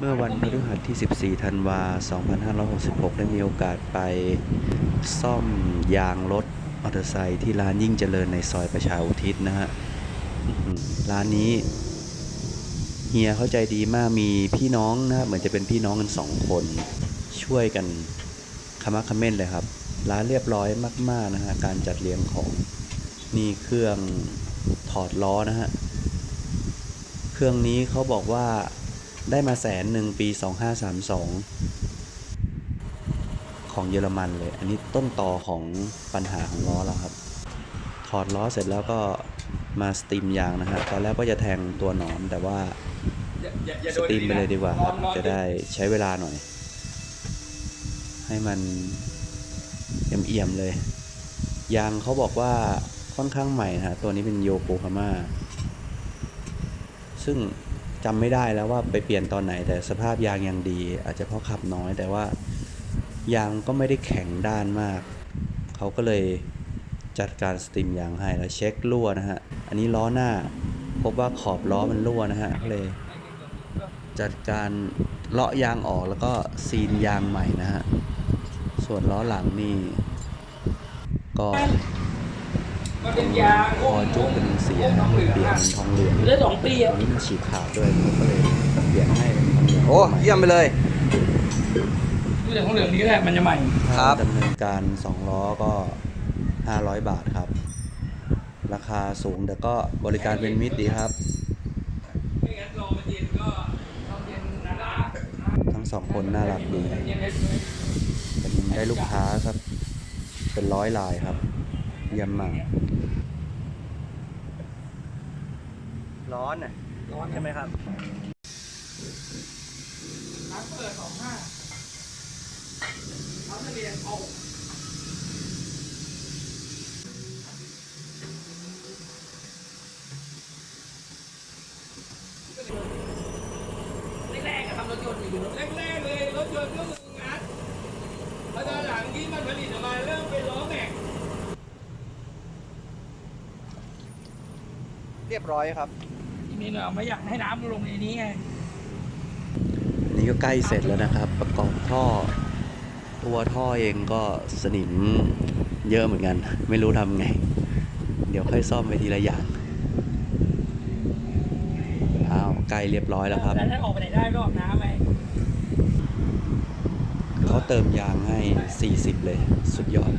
เมื่อวันพฤหัสที่ 14 ธันวา 2566 ได้มีโอกาสไปซ่อมยางรถมอเตอร์ไซค์ที่ร้านยิ่งเจริญในซอยประชาอุทิศนะฮะ ร้านนี้เฮียเข้าใจดีมากมีพี่น้องนะเหมือนจะเป็นพี่น้องกันสองคน ช่วยกันขมักเขม้นเลยครับ ร้านเรียบร้อยมาก ๆ นะฮะ การจัดเรียงของนี่เครื่องถอดล้อนะฮะ เครื่องนี้เขาบอกว่า ได้มาแสนหนึ่งปี 2532 ของเยอรมันเลย อันนี้ต้นต่อของปัญหาของล้อเราครับ ถอดล้อเสร็จแล้วก็มาสตรีมยางนะฮะ ตอนแรกก็จะแทงตัวหนอนแต่ว่าสตรีมไปเลยดีกว่าครับ จะได้ใช้เวลาหน่อย ให้มันเอี่ยมๆเลย ยางเขาบอกว่าค่อนข้างใหม่นะฮะ ตัวนี้เป็นโยโกฮาม่า ซึ่ง จำไม่ได้แล้วว่าไปเปลี่ยนตอนไหน แต่สภาพยางยังดี อาจจะเพราะขับน้อย แต่ว่ายางก็ไม่ได้แข็งด้านมาก เขาก็เลยจัดการสตรีมยางให้แล้วเช็ครั่วนะฮะ อันนี้ล้อหน้า พบว่าขอบล้อมันรั่วนะฮะก็เลย จัดการเลาะยางออกแล้วก็ซีนยางใหม่นะฮะ ส่วนล้อหลังนี่ก็ มันเป็นยาพอจุกเป็นสีนะเปลี่ยนเป็นทองเหลืองเหลือสองปีอัอะนนี้มันฉีกขาดด้วยผมก็เลยเปลี่ยนให้เป็นทองเหลืองโอ้เยี่ยมไปเลยดูแต่ของเหลืองนี้แหละมันจะใหม่ ครับถ้าดำเนินการสองล้อก็ 500 บาทครับ ราคาสูงแต่ก็บริการเป็นมิตรดีครับ ไม่งั้นรอมันเย็นก็ต้องเย็นนาราทั้งสองคนน่ารักดีเย็นให้เป็นได้ลูกค้าครับ เป็นร้อยลายครับ เยี่ยมมาก ร้อนน่ะร้อนใช่ไหมครับร้านเปิดสองห้าร้านทะเลเอาแรกๆอะทำรถยนต์อยู่แรกๆเลยรถยนต์ก็มืองัดพอตอนหลังที่มันผลิตออกมาเริ่มเป็นล้อแม็กเรียบร้อยครับที นี้เราไม่อยากให้น้ำมันลงในนี้ไงอันนี้ก็ใกล้เสร็จแล้วนะครับ ประกอบท่อ ตัวท่อเองก็สนิมเยอะเหมือนกัน ไม่รู้ทำไง เดี๋ยวค่อยซ่อมไปทีละอย่างอ้าวใกล้เรียบร้อยแล้วครับ แต่ถ้าออกไปไหนได้ก็ออกน้ำไปเขาเติมยางให้ 40 เลย สุดยอด